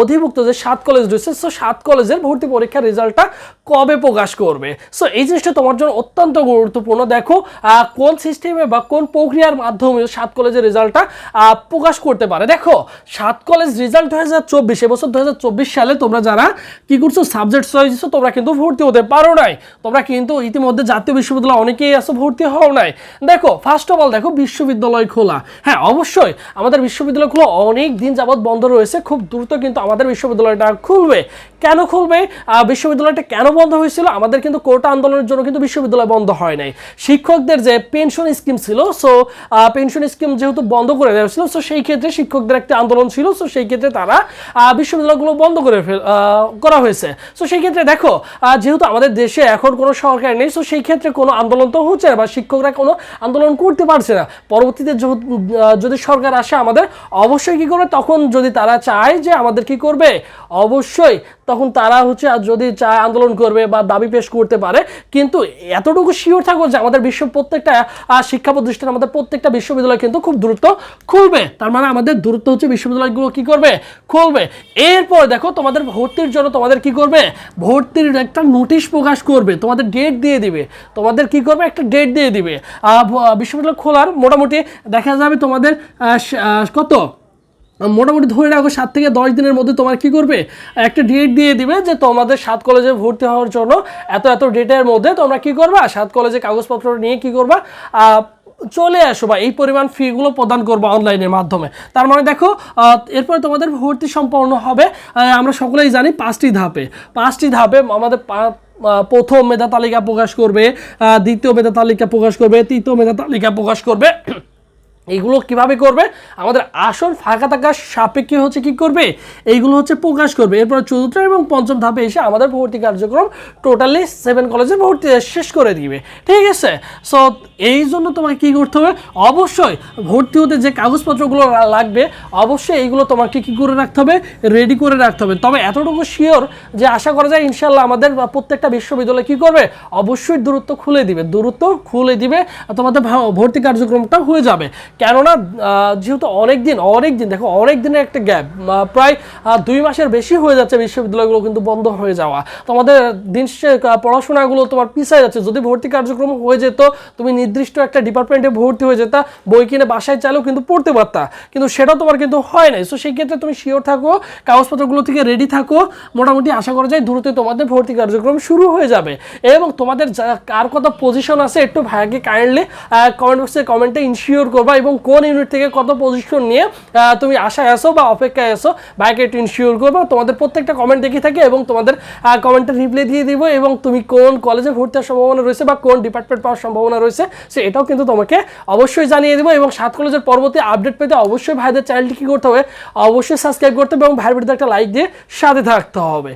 অধিভুক্ত যে সাত কলেজ রয়েছে সো সাত কলেজের ভর্তি পরীক্ষার রেজাল্টটা কবে প্রকাশ করবে? সো এই জিনিসটা তোমার জন্য অত্যন্ত গুরুত্বপূর্ণ। দেখো কোন সিস্টেমে বা কোন প্রক্রিয়ার মাধ্যমে সাত কলেজের রেজাল্টটা প্রকাশ করতে পারে? দেখো, সাত কলেজ রেজাল্ট দু হাজার চব্বিশ, এবছর দু হাজার চব্বিশ সালে তোমরা যারা কি করছ সাবজেক্ট চয়েস তোমরা কিন্তু ভর্তি হতে পারো নাই। তোমরা কিন্তু ইতিমধ্যে জাতীয় বিশ্ববিদ্যালয় অনেকেই আসো ভর্তি হও নাই। দেখো ফার্স্ট অফ অল দেখো, বিশ্ববিদ্যালয় খোলা। হ্যাঁ অবশ্যই, আমাদের বিশ্ববিদ্যালয় খোলা অনেক দিন যাবৎ বন্ধ রয়েছে। খুব দ্রুত কিন্তু আমাদের বিশ্ববিদ্যালয়টা খুলবে। কেন খুলবে? বিশ্ববিদ্যালয়টা কেন বন্ধ হয়েছিল? আমাদের কিন্তু কোটা আন্দোলনের জন্য কিন্তু বিশ্ববিদ্যালয় বন্ধ হয় নাই। শিক্ষকদের যে পেনশন স্কিম ছিল সো পেনশন স্কিম যেহেতু বন্ধ করে দেওয়া ছিল সো সেই ক্ষেত্রে শিক্ষকদের একটা আন্দোলন ছিল সো সেই ক্ষেত্রে তারা বিশ্ববিদ্যালয়গুলো বন্ধ করে করা হয়েছে। সো সেই ক্ষেত্রে দেখো যেহেতু আমাদের দেশে এখন কোনো সরকার নেই সো সেই ক্ষেত্রে কোনো আন্দোলন তো হচ্ছে না বা শিক্ষকরা কোনো আন্দোলন করতে পারছে না। পরবর্তীতে যদি সরকার আসে আমাদের, অবশ্যই কি করবে? তখন যদি তারা চায় যে আমাদের কি করবে? অবশ্যই তখন তারা হচ্ছে যদি চায় আন্দোলন করবে বা দাবি পেশ করতে পারে, কিন্তু এতটুকু শিওর থাকব যে আমাদের বিশ্ব প্রত্যেকটা শিক্ষা প্রতিষ্ঠান, আমাদের প্রত্যেকটা বিশ্ববিদ্যালয় কিন্তু খুব দ্রুত খুলবে। তার মানে আমাদের দ্রুত হচ্ছে বিশ্ববিদ্যালয়গুলো কি করবে? খুলবে। এরপর দেখো তোমাদের ভর্তির জন্য তোমাদের কি করবে? ভর্তির একটা নোটিশ প্রকাশ করবে। তোমাদের ডেট দিয়ে দিবে। তোমাদের কি করবে? একটা ডেট দিয়ে দিবে। বিশ্ববিদ্যালয় খোলার মোটামুটি দেখা যাবে তোমাদের কত? মোটামুটি ধরে রাখো, সাত থেকে দশ দিনের মধ্যে তোমার কি করবে? একটা ডেট দিয়ে দিবে যে তোমাদের সাত কলেজে ভর্তি হওয়ার জন্য এত এত ডেটের মধ্যে তোমরা কি করবা? সাত কলেজে কাগজপত্র নিয়ে কি করবা? চলে আসো বা এই পরিমাণ ফিগুলো প্রদান করব অনলাইনের মাধ্যমে। তার মানে দেখো এরপরে তোমাদের ভর্তি সম্পন্ন হবে আমরা সকলেই জানি পাঁচটি ধাপে। পাঁচটি ধাপে আমাদের প্রথম মেধা তালিকা প্রকাশ করবে দ্বিতীয় মেধা তালিকা প্রকাশ করবে, তৃতীয় মেধা তালিকা প্রকাশ করবে। এইগুলো কীভাবে করবে? আমাদের আসন ফাঁকা থাকার সাপেক্ষে হচ্ছে কি করবে? এইগুলো হচ্ছে প্রকাশ করবে। এরপর চতুর্থ এবং পঞ্চম ধাপে এসে আমাদের ভর্তি কার্যক্রম টোটালি সেভেন কলেজে ভর্তি শেষ করে দিবে। ঠিক আছে? সো এই জন্য তোমাকে কি করতে হবে? অবশ্যই ভর্তি হতে যে কাগজপত্রগুলো লাগবে, অবশ্যই এইগুলো তোমাকে কি করে রাখতে হবে? রেডি করে রাখতে হবে। তবে এতটুকু শিওর যে আশা করা যায় ইনশাল্লাহ আমাদের প্রত্যেকটা বিশ্ববিদ্যালয় কি করবে? অবশ্যই দূরত্ব খুলে দিবে। দূরত্ব খুলে দিবে। তোমাদের ভর্তি কার্যক্রমটা হয়ে যাবে। কেননা যেহেতু অনেক দিন অনেক দিন দেখো অনেক দিনের একটা গ্যাপ প্রায় দুই মাসের বেশি হয়ে যাচ্ছে বিশ্ববিদ্যালয়গুলো কিন্তু বন্ধ হয়ে যাওয়া। তোমাদের দিন শেষে পড়াশোনাগুলো তোমার পিছিয়ে যাচ্ছে। যদি ভর্তি কার্যক্রম হয়ে যেত, তুমি নির্দিষ্ট একটা ডিপার্টমেন্টে ভর্তি হয়ে যেতা, বই কিনে বাসায় চাইলেও কিন্তু পড়তে পারতা। কিন্তু সেটাও তোমার কিন্তু হয় নাই। সো সেই ক্ষেত্রে তুমি শিওর থাকো, কাগজপত্রগুলো থেকে রেডি থাকো। মোটামুটি আশা করা যায়, দ্রুতই তোমাদের ভর্তি কার্যক্রম শুরু হয়ে যাবে। এবং তোমাদের কার কত পজিশন আছে, একটু ভাইকে কাইন্ডলি কমেন্ট বক্সে কমেন্টে ইনশিওর করবা এবং কোন ইউনিট থেকে কত পজিশন নিয়ে তুমি আশায় আসো বা অপেক্ষায় আসো ভাইকে একটু ইনশিওর করবা, তোমাদের প্রত্যেকটা কমেন্ট দেখে থাকি এবং তোমাদের কমেন্টে রিপ্লাই দিয়ে দিব এবং তুমি কোন কলেজে ভর্তি হওয়ার সম্ভাবনা রয়েছে বা কোন ডিপার্টমেন্ট পাওয়ার সম্ভাবনা রয়েছে, সে এটাও কিন্তু তোমাকে অবশ্যই জানিয়ে দেবো এবং সাত কলেজের পরবর্তী আপডেট পেতে অবশ্যই ভাইদের চ্যানেলটি কী করতে হবে, অবশ্যই সাবস্ক্রাইব করতে হবে এবং ভাইয়ের একটা লাইক দিয়ে সাথে থাকতে হবে।